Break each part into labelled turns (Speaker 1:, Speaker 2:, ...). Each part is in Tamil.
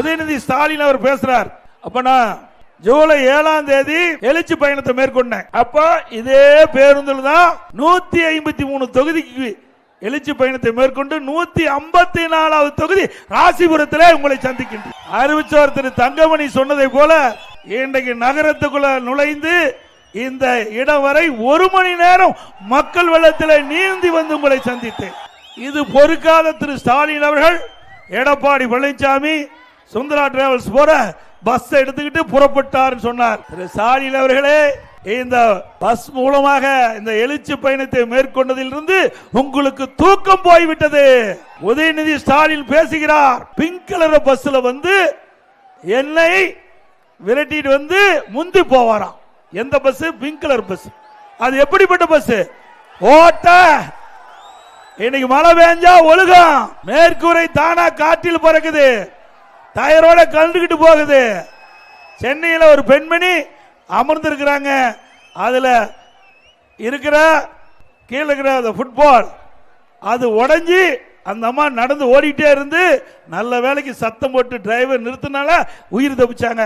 Speaker 1: உதயநிதி ஸ்டாலின் அவர் பேசுறார். அப்ப நான் ஜூலை ஏழாம் தேதி எழுச்சி பயணத்தை மேற்கொண்டேன். அப்ப இதே பேருந்தில் தான் நூத்தி ஐம்பத்தி மூணு தொகுதிக்கு எழுச்சி பயணத்தை மேற்கொண்டு நூத்தி ஐம்பத்தி நாலாவது தொகுதி ராசிபுரத்திலே உங்களை சந்திக்கின்றேன். அறிவிச்சவர் திரு தங்கமணி சொன்னதை போல இன்றைக்கு நகரத்துக்குள்ள நுழைந்து இந்த இடம் வரை ஒரு மணி நேரம் மக்கள் வெள்ளத்தில் நீந்தி வந்து உங்களை சந்தித்தேன். இது பொறுக்காத திரு ஸ்டாலின் அவர்கள் எடப்பாடி பழனிசாமி சுந்தரா டிராவல்ஸ் போற பஸ் எடுத்துக்கிட்டு புறப்பட்டார் சொன்னார். திரு ஸ்டாலின் அவர்களே இந்த பஸ் மூலமாக இந்த எழுச்சி பயணத்தை மேற்கொண்டதிலிருந்து உங்களுக்கு தூக்கம் போய்விட்டது. உதயநிதி ஸ்டாலின் பேசுகிறார். பிங்க் கலர் பஸ்ல வந்து என்னை விரட்டிட்டு வந்து முந்தி போவாராம். எந்த பஸ் பிங்க் கலர் பஸ் அது எப்படிப்பட்ட பஸ் ஓட்ட. இன்னைக்கு மழை பெஞ்சா ஒழுகும். மேற்கூரை தானா காற்றில் பறக்குது. டயரோட கலந்துக்கிட்டு போகுது. சென்னையில் ஒரு பெண்மணி அமர்ந்திருக்கிறாங்க. அதில் இருக்கிற கீழே இருக்கிற அந்த ஃபுட்பால் அது உடஞ்சி அந்த அம்மா நடந்து ஓடிக்கிட்டே இருந்து நல்ல வேலைக்கு சத்தம் போட்டு டிரைவர் நிறுத்தினால உயிர் தப்பிச்சாங்க.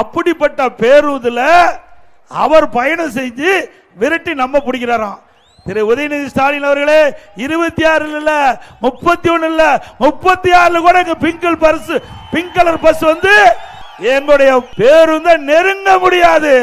Speaker 1: அப்படிப்பட்ட பேருந்துல அவர் பயணம் செஞ்சு விரட்டி நம்ம பிடிக்கிறாராம். திரு உதயநிதி ஸ்டாலின் அவர்களே இருபத்தி ஆறு இல்ல முப்பத்தி ஒண்ணு இல்ல முப்பத்தி ஆறுல கூட எங்க பிங்கல் பர்ஸ் பிங்க் கலர் பஸ் வந்து எங்களுடைய பேருந்த நெருங்க முடியாது.